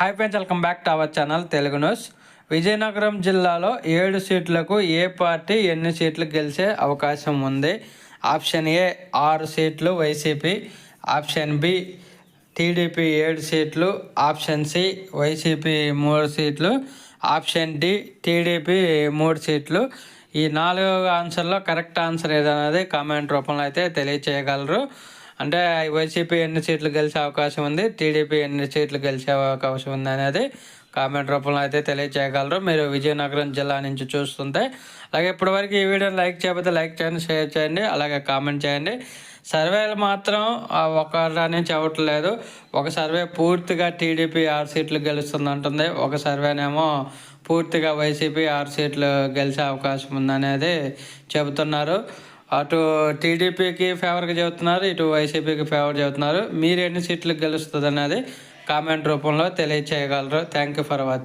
Hi friends welcome back to our channel Telugu news Vizianagaram జిల్లాలో ఏడు సీట్లకు ఏ party ఎన్ని సీట్లు గెలిచే అవకాశం ఉంది? ఆప్షన్ ఏ ఆరు సీట్లు వైసీపీ ఆప్షన్ బి టీడీపీ ఏడు సీట్లు ఆప్షన్ సి వైసీపీ మూడు సీట్లు ఆప్షన్ డి టీడీపీ మూడు సీట్లు. ఈ నాలుగు ఆన్సర్లో కరెక్ట్ ఆన్సర్ ఏదన్నది కామెంట్ రూపంలో అయితే తెలియచేయగలరు. అంటే వైసీపీ ఎన్ని సీట్లు గెలిచే అవకాశం ఉంది? టీడీపీ ఎన్ని సీట్లు గెలిచే అవకాశం ఉంది అనేది కామెంట్ రూపంలో అయితే తెలియచేయగలరు. మీరు విజయనగరం జిల్లా నుంచి చూస్తుంటే అలాగే ఇప్పటివరకు ఈ వీడియోని లైక్ చేయకపోతే లైక్ చేయండి షేర్ చేయండి అలాగే కామెంట్ చేయండి. సర్వేలు మాత్రం ఆ ఒక నుంచి అవ్వట్లేదు ఒక సర్వే పూర్తిగా టీడీపీ ఆరు సీట్లు గెలుస్తుంది అంటుంది. ఒక సర్వేనేమో పూర్తిగా వైసీపీ ఆరు సీట్లు గెలిచే అవకాశం ఉందనేది చెబుతున్నారు. అటు టీడీపీకి ఫేవర్గా చెబుతున్నారు ఇటు వైసీపీకి ఫేవర్ చెబుతున్నారు. మీరు ఎన్ని సీట్లు గెలుస్తుంది అనేది కామెంట్ రూపంలో తెలియచేయగలరు. Thank you for watching